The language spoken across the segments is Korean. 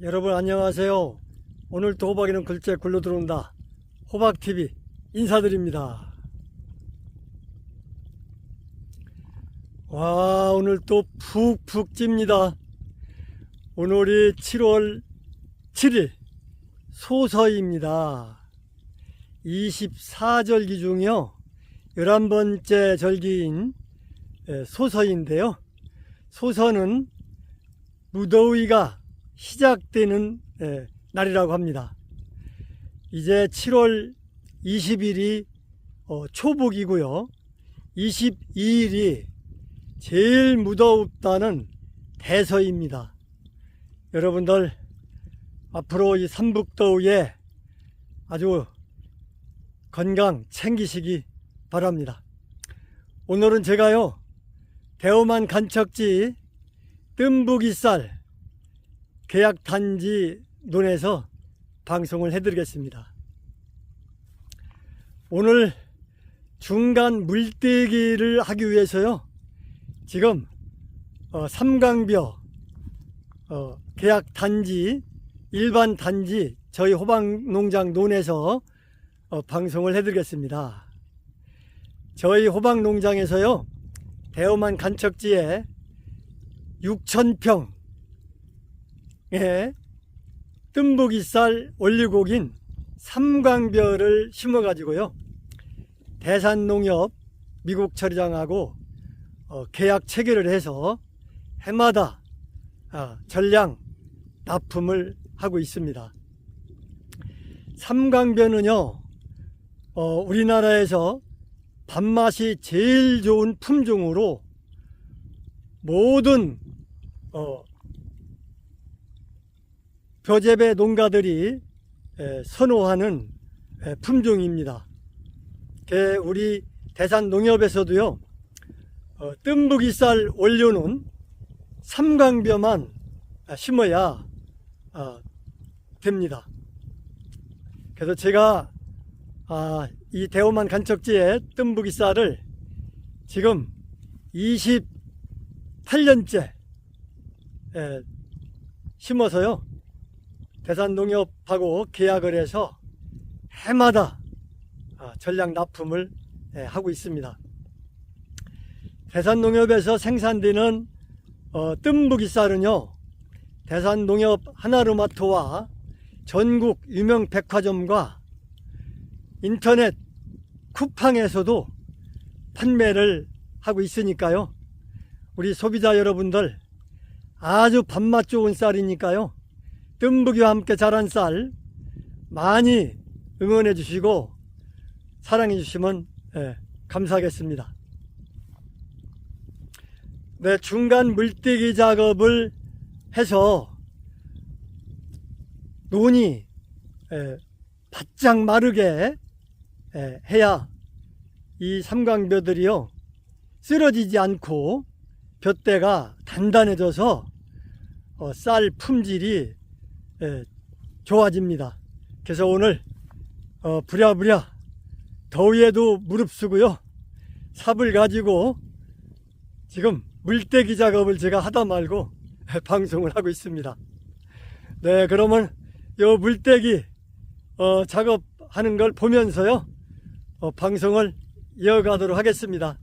여러분 안녕하세요. 오늘 또 호박이는 글째 굴러 들어온다. 호박TV 인사드립니다. 와, 오늘 또 푹푹 찝니다. 오늘이 7월 7일 소서입니다. 24절기 중요 11번째 절기인 에, 소서인데요. 소서는 무더위가 시작되는 에, 날이라고 합니다. 이제 7월 20일이 어, 초복이고요. 22일이 제일 무더웠다는 대서입니다. 여러분들 앞으로 이 삼북더위에 아주 건강 챙기시기 바랍니다. 오늘은 제가요 대오만 간척지 뜸부기쌀 계약 단지 논에서 방송을 해드리겠습니다. 오늘 중간 물떼기를 하기 위해서요. 지금 어, 삼강벼 어, 계약 단지 일반 단지 저희 호박 농장 논에서 어, 방송을 해드리겠습니다. 저희 호박 농장에서요. 대오만 간척지에 6,000평 예, 뜸부기쌀 올리고긴 삼광별을 심어가지고요. 대산농협 미국 처리장하고 어, 계약 체결을 해서 해마다 아, 전량 납품을 하고 있습니다. 삼광변은요, 어, 우리나라에서 밥맛이 제일 좋은 품종으로 모든 어, 벼재배 농가들이 에, 선호하는 에, 품종입니다. 게 우리 대산 농협에서도요, 어, 뜸부기쌀 원료는 삼광벼만 아, 심어야 아, 됩니다. 그래서 제가 아, 이 대오만 간척지에 뜸부기쌀을 지금 28년째 에, 심어서요. 대산농협하고 계약을 해서 해마다 아, 전량 납품을 예, 하고 있습니다. 대산농협에서 생산되는 어, 뜸부기 쌀은요, 대산농협 하나로마토와 전국 유명 백화점과 인터넷 쿠팡에서도 판매를 하고 있으니까요. 우리 소비자 여러분들 아주 밥맛 좋은 쌀이니까요. 뜸부기와 함께 자란 쌀 많이 응원해 주시고 사랑해 주시면 예, 감사하겠습니다. 네, 중간 물떼기 작업을 해서 논이 예, 바짝 마르게 예, 해야 이 삼광벼들이요 쓰러지지 않고 벼대가 단단해져서 어, 쌀 품질이 예, 좋아집니다. 그래서 오늘 어, 부랴부랴 더위에도 무릅쓰고요 삽을 가지고 지금 물떼기 작업을 제가 하다 말고 방송을 하고 있습니다. 네, 그러면 요 물떼기 어, 작업하는 걸 보면서요 어, 방송을 이어가도록 하겠습니다.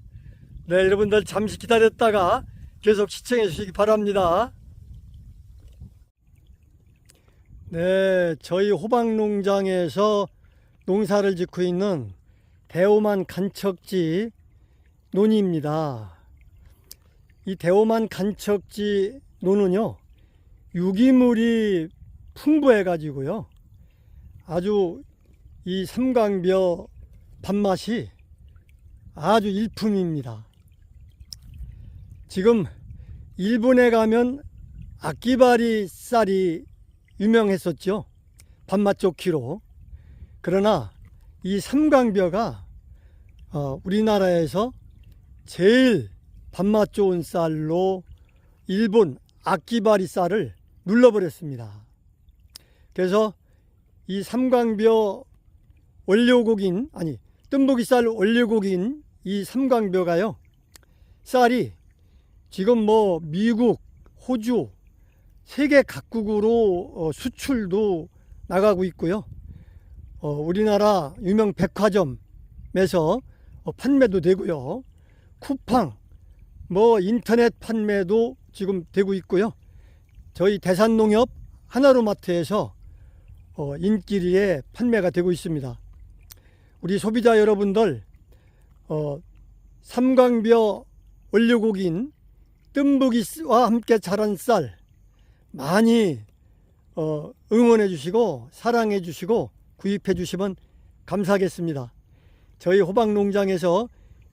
네, 여러분들 잠시 기다렸다가 계속 시청해 주시기 바랍니다. 네, 저희 호박 농장에서 농사를 짓고 있는 대오만 간척지 논입니다. 이 대오만 간척지 논은요, 유기물이 풍부해 가지고요. 아주 이 삼광벼 밥맛이 아주 일품입니다. 지금 일본에 가면 아끼바리 쌀이 유명했었죠. 밥맛 좋기로. 그러나 이 삼광벼가 어, 우리나라에서 제일 밥맛 좋은 쌀로 일본 아끼바리 쌀을 눌러버렸습니다. 그래서 이 삼광벼 원료곡인 아니 뜸부기쌀 원료곡인 이 삼광벼가요 쌀이 지금 뭐 미국, 호주, 세계 각국으로 어, 수출도 나가고 있고요. 어, 우리나라 유명 백화점에서 어, 판매도 되고요. 쿠팡, 뭐 인터넷 판매도 지금 되고 있고요. 저희 대산농협 하나로마트에서 어, 인기리에 판매가 되고 있습니다. 우리 소비자 여러분들 어, 삼광벼 원료고기인 뜸부기와 함께 자란 쌀 많이 어, 응원해 주시고 사랑해 주시고 구입해 주시면 감사하겠습니다. 저희 호박 농장에서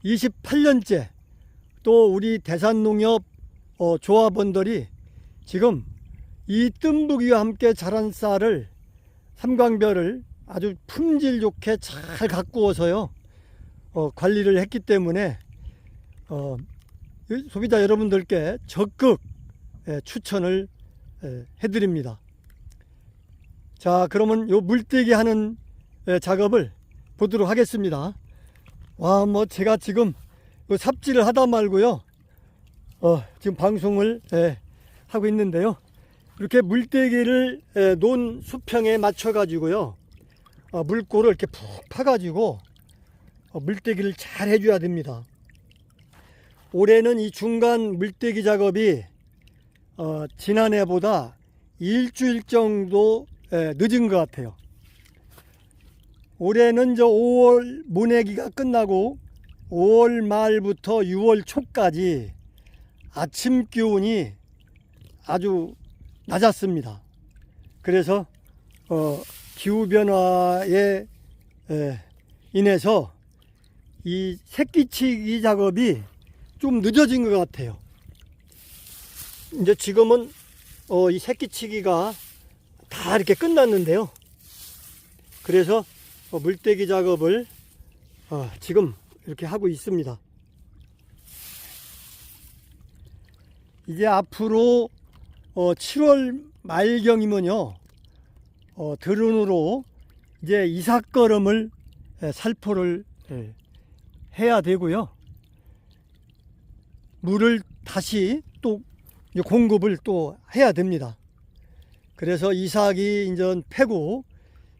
28년째 또 우리 대산농협 어, 조합원들이 지금 이 뜸부기와 함께 자란 쌀을 삼광별을 아주 품질 좋게 잘 가꾸어서요 어, 관리를 했기 때문에 어, 이 소비자 여러분들께 적극 예, 추천을 예, 해드립니다. 자 그러면 요 물떼기 하는 예, 작업을 보도록 하겠습니다. 와 뭐 제가 지금 요 삽질을 하다 말고요 어, 지금 방송을 예, 하고 있는데요. 이렇게 물떼기를 예, 논 수평에 맞춰 가지고요 어, 물꼬를 이렇게 푹 파가지고 어, 물떼기를 잘 해줘야 됩니다. 올해는 이 중간 물떼기 작업이 어, 지난해보다 일주일 정도 예, 늦은 것 같아요. 올해는 저 5월 모내기가 끝나고 5월 말부터 6월 초까지 아침 기온이 아주 낮았습니다. 그래서 어, 기후 변화에 에, 인해서 이 새끼치기 작업이 좀 늦어진 것 같아요. 이제 지금은 어, 이 새끼치기가 다 이렇게 끝났는데요. 그래서 어, 물떼기 작업을 어, 지금 이렇게 하고 있습니다. 이제 앞으로 어, 7월 말경이면요, 어, 드론으로 이제 이삭걸음을 에, 살포를 에, 해야 되고요. 물을 다시 공급을 또 해야 됩니다. 그래서 이삭이 이제 패고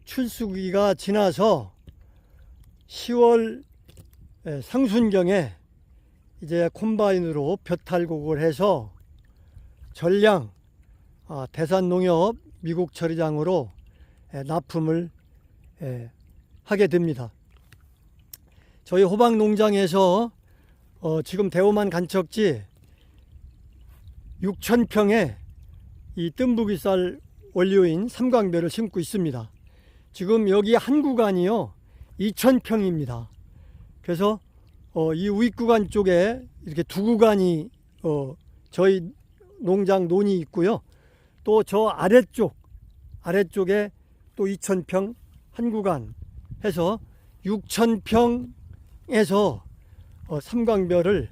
출수기가 지나서 10월 에, 상순경에 이제 콤바인으로 벼탈곡을 해서 전량 아, 대산농협 미국 처리장으로 에, 납품을 에, 하게 됩니다. 저희 호박 농장에서 어, 지금 대오만 간척지 6,000평에 이 뜸부기쌀 원료인 삼광배를 심고 있습니다. 지금 여기 한 구간이요 2,000평입니다. 그래서 어, 이 우익 구간 쪽에 이렇게 두 구간이 어, 저희 농장 논이 있고요. 또 저 아래쪽 아래쪽에 또 2,000평 한 구간 해서 6,000평에서 어, 삼광별을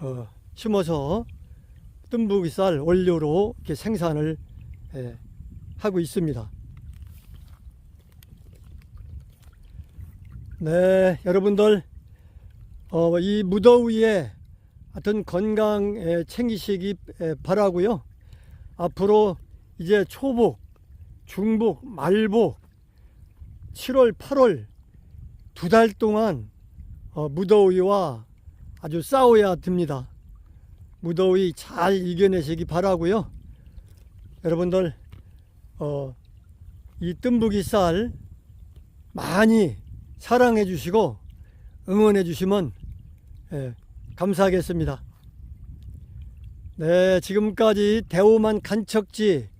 어, 심어서 뜸부기쌀 원료로 이렇게 생산을 예, 하고 있습니다. 네, 여러분들 어, 이 무더위에 하여튼 건강 에, 챙기시기 에, 바라고요. 앞으로 이제 초복, 중복, 말복 7월, 8월 두 달 동안 어, 무더위와 아주 싸워야 됩니다. 무더위 잘 이겨내시기 바라고요. 여러분들 어, 이 뜸부기 쌀 많이 사랑해 주시고 응원해 주시면 예, 감사하겠습니다. 네, 지금까지 대오만 간척지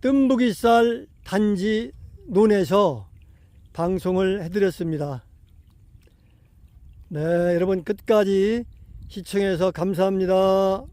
뜸부기 쌀 단지 논에서 방송을 해드렸습니다. 네, 여러분 끝까지 시청해서 감사합니다.